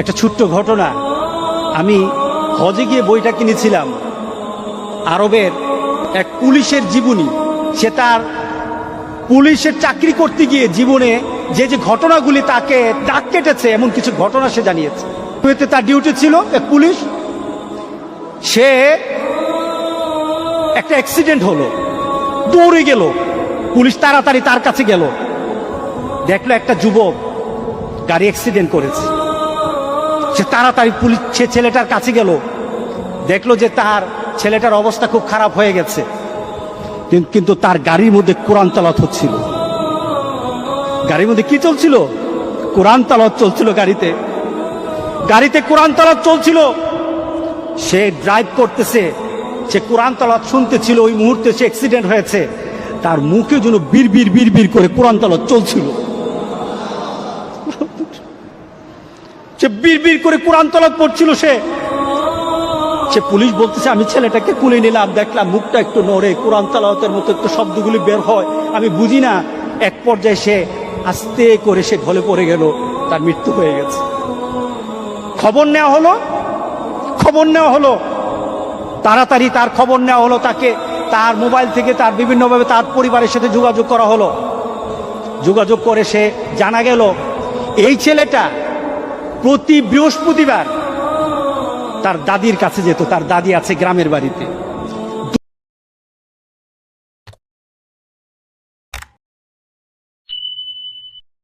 একটা ছোট্ট ঘটনা। আমি হজে গিয়ে বইটা কিনেছিলাম। আরবের এক পুলিশের জীবনী। সে তার পুলিশের চাকরি করতে গিয়ে জীবনে যে যে ঘটনাগুলি তাকে ডাক কেটেছে, এমন কিছু ঘটনা সে জানিয়েছে। কুয়েতে তার ডিউটি ছিল এক পুলিশ। সে একটা অ্যাক্সিডেন্ট হলো। দৌড়ে গেল। পুলিশ তাড়াতাড়ি তার কাছে গেল। দেখল একটা যুবক গাড়ি অ্যাক্সিডেন্ট করেছে। সে তাড়াতাড়ি পুলিশ সে ছেলেটার কাছে গেল। দেখল যে তার ছেলেটার অবস্থা খুব খারাপ হয়ে গেছে। কিন্তু তার গাড়ির মধ্যে কোরআন তালাত হচ্ছিল। গাড়ির মধ্যে কি চলছিল? কোরআন তালাত চলছিল গাড়িতে। গাড়িতে কোরআন তালাত চলছিল। সে ড্রাইভ করতেছে। সে কোরআন তালাত শুনতেছিল। ওই মুহূর্তে সে অ্যাক্সিডেন্ট হয়েছে। তার মুখে যেন বীর বীর বীর বীর করে কোরআন তালাত চলছিল। সে বীর করে কোরআন তালাত পড়ছিল সে। সে পুলিশ বলতেছে, আমি ছেলেটাকে কুলে নিলাম, দেখলাম মুখটা একটু নড়ে, কোরআন তালাওয়াতের মতো একটু শব্দগুলি বের হয়। আমি বুঝি না, এক পর্যায়ে সে আস্তে করে সে ঢলে পড়ে গেল, তার মৃত্যু হয়ে গেছে। খবর নেওয়া হলো? খবর নেওয়া হলো। তাড়াতাড়ি তার খবর নেওয়া হলো, তাকে তার মোবাইল থেকে তার বিভিন্নভাবে তার পরিবারের সাথে যোগাযোগ করা হলো। যোগাযোগ করে সে জানা গেল, এই ছেলেটা প্রতি বৃহস্পতিবার তার দাদির কাছে যেত তার দাদি আছে গ্রামের বাড়িতে।